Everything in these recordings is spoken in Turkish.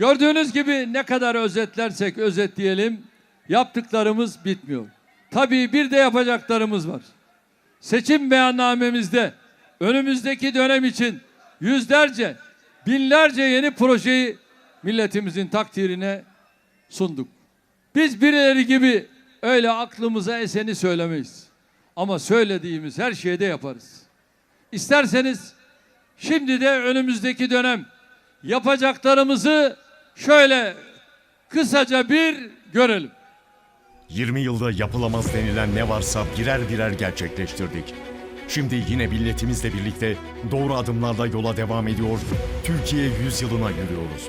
Gördüğünüz gibi ne kadar özetlersek özetleyelim yaptıklarımız bitmiyor. Tabii bir de yapacaklarımız var. Seçim beyannamemizde önümüzdeki dönem için yüzlerce, binlerce yeni projeyi milletimizin takdirine sunduk. Biz birileri gibi öyle aklımıza eseni söylemeyiz. Ama söylediğimiz her şeyi de yaparız. İsterseniz şimdi de önümüzdeki dönem yapacaklarımızı şöyle kısaca bir görelim. 20 yılda yapılamaz denilen ne varsa birer birer gerçekleştirdik. Şimdi yine milletimizle birlikte doğru adımlarla yola devam ediyor, Türkiye 100 yılına yürüyoruz.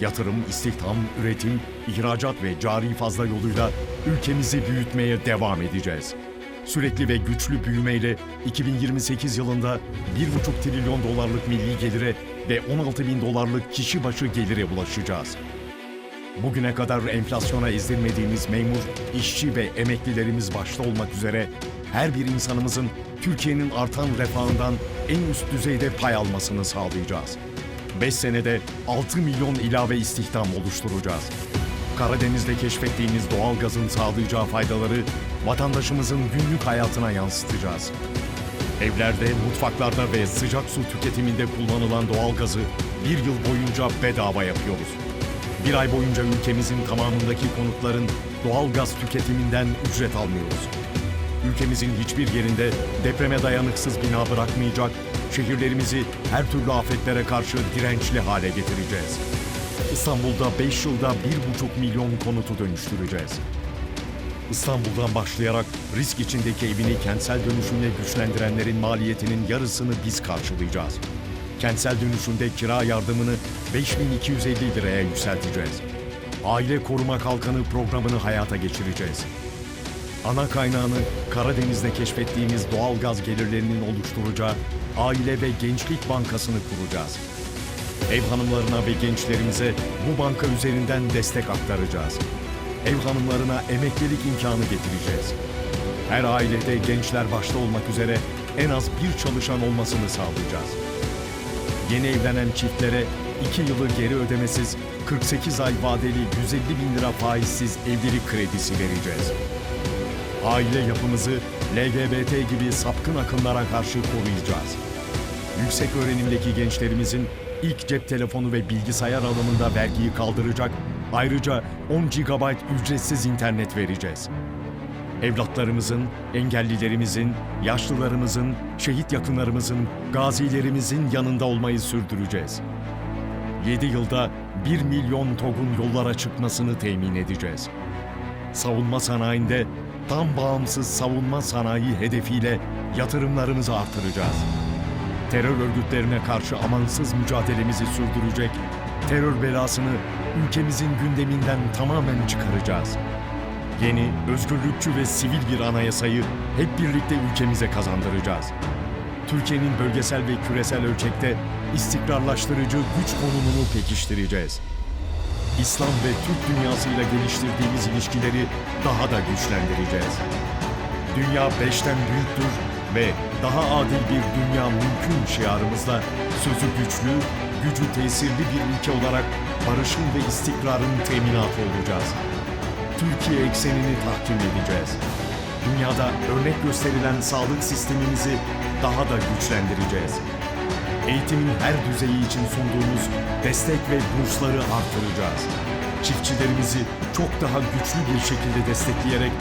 Yatırım, istihdam, üretim, ihracat ve cari fazla yoluyla ülkemizi büyütmeye devam edeceğiz. Sürekli ve güçlü büyümeyle 2028 yılında 1,5 trilyon dolarlık milli gelire ve 16 bin dolarlık kişi başı gelire ulaşacağız. Bugüne kadar enflasyona ezdirmediğimiz memur, işçi ve emeklilerimiz başta olmak üzere her bir insanımızın Türkiye'nin artan refahından en üst düzeyde pay almasını sağlayacağız. 5 senede 6 milyon ilave istihdam oluşturacağız. Karadeniz'de keşfettiğimiz doğal gazın sağlayacağı faydaları vatandaşımızın günlük hayatına yansıtacağız. Evlerde, mutfaklarda ve sıcak su tüketiminde kullanılan doğal gazı bir yıl boyunca bedava yapıyoruz. Bir ay boyunca ülkemizin tamamındaki konutların doğal gaz tüketiminden ücret almıyoruz. Ülkemizin hiçbir yerinde depreme dayanıksız bina bırakmayacak, şehirlerimizi her türlü afetlere karşı dirençli hale getireceğiz. İstanbul'da 5 yılda 1,5 milyon konutu dönüştüreceğiz. İstanbul'dan başlayarak risk içindeki evini kentsel dönüşümle güçlendirenlerin maliyetinin yarısını biz karşılayacağız. Kentsel dönüşümde kira yardımını 5250 liraya yükselteceğiz. Aile Koruma Kalkanı programını hayata geçireceğiz. Ana kaynağını Karadeniz'de keşfettiğimiz doğal gaz gelirlerinin oluşturacağı Aile ve Gençlik Bankası'nı kuracağız. Ev hanımlarına ve gençlerimize bu banka üzerinden destek aktaracağız. Ev hanımlarına emeklilik imkanı getireceğiz. Her ailede gençler başta olmak üzere en az bir çalışan olmasını sağlayacağız. Yeni evlenen çiftlere 2 yılı geri ödemesiz 48 ay vadeli 150 bin lira faizsiz evlilik kredisi vereceğiz. Aile yapımızı LGBT gibi sapkın akımlara karşı koruyacağız. Yüksek öğrenimdeki gençlerimizin ilk cep telefonu ve bilgisayar alımında vergiyi kaldıracak, ayrıca 10 GB ücretsiz internet vereceğiz. Evlatlarımızın, engellilerimizin, yaşlılarımızın, şehit yakınlarımızın, gazilerimizin yanında olmayı sürdüreceğiz. 7 yılda 1 milyon TOG'un yollara çıkmasını temin edeceğiz. Savunma sanayinde tam bağımsız savunma sanayi hedefiyle yatırımlarımızı artıracağız. Terör örgütlerine karşı amansız mücadelemizi sürdürecek, terör belasını ülkemizin gündeminden tamamen çıkaracağız. Yeni, özgürlükçü ve sivil bir anayasayı hep birlikte ülkemize kazandıracağız. Türkiye'nin bölgesel ve küresel ölçekte istikrarlaştırıcı güç konumunu pekiştireceğiz. İslam ve Türk dünyasıyla geliştirdiğimiz ilişkileri daha da güçlendireceğiz. Dünya beşten büyüktür ve daha adil bir dünya mümkün şiarımızla sözü güçlü, gücü tesirli bir ülke olarak barışın ve istikrarın teminatı olacağız. Türkiye eksenini tahkim edeceğiz. Dünyada örnek gösterilen sağlık sistemimizi daha da güçlendireceğiz. Eğitimin her düzeyi için sunduğumuz destek ve bursları artıracağız. Çiftçilerimizi çok daha güçlü bir şekilde destekleyerek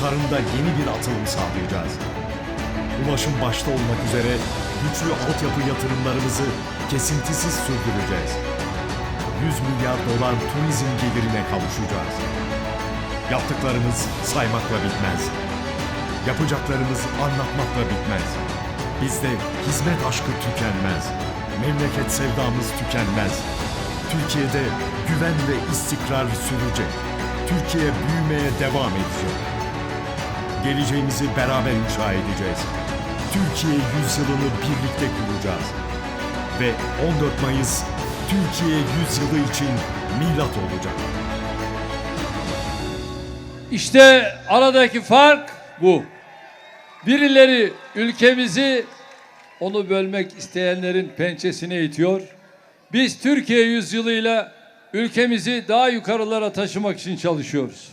tarımda yeni bir atılım sağlayacağız. Ulaşım başta olmak üzere güçlü altyapı yatırımlarımızı kesintisiz sürdüreceğiz. 100 milyar dolar turizm gelirine kavuşacağız. Yaptıklarımız saymakla bitmez. Yapacaklarımız anlatmakla bitmez. Bizde hizmet aşkı tükenmez. Memleket sevdamız tükenmez. Türkiye'de güven ve istikrar sürecek. Türkiye büyümeye devam edecek. Geleceğimizi beraber inşa edeceğiz. Türkiye yüzyılını birlikte kuracağız. Ve 14 Mayıs Türkiye yüzyılı için milat olacak. İşte aradaki fark bu. Birileri ülkemizi onu bölmek isteyenlerin pençesine itiyor. Biz Türkiye yüzyılıyla ülkemizi daha yukarılara taşımak için çalışıyoruz.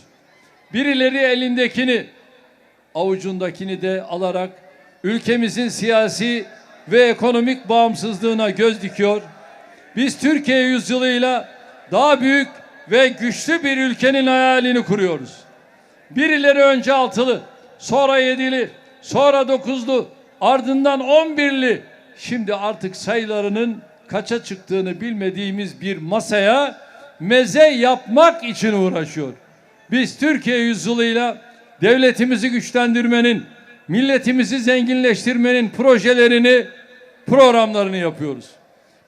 Birileri elindekini, avucundakini de alarak ülkemizin siyasi ve ekonomik bağımsızlığına göz dikiyor. Biz Türkiye yüzyılıyla daha büyük ve güçlü bir ülkenin hayalini kuruyoruz. Birileri önce altılı, sonra yedili, sonra dokuzlu, ardından on birli. Şimdi artık sayılarının kaça çıktığını bilmediğimiz bir masaya meze yapmak için uğraşıyor. Biz Türkiye yüzyılıyla devletimizi güçlendirmenin, milletimizi zenginleştirmenin projelerini, programlarını yapıyoruz.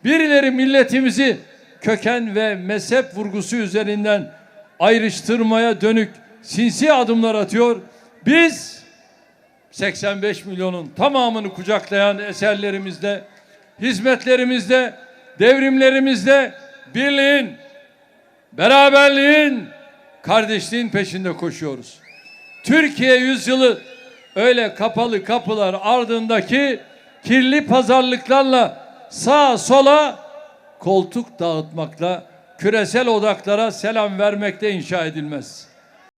Birileri milletimizi köken ve mezhep vurgusu üzerinden ayrıştırmaya dönük sinsi adımlar atıyor. Biz 85 milyonun tamamını kucaklayan eserlerimizde, hizmetlerimizde, devrimlerimizde birliğin, beraberliğin, kardeşliğin peşinde koşuyoruz. Türkiye yüzyılı öyle kapalı kapılar ardındaki kirli pazarlıklarla sağa sola koltuk dağıtmakla küresel odaklara selam vermekte inşa edilmez.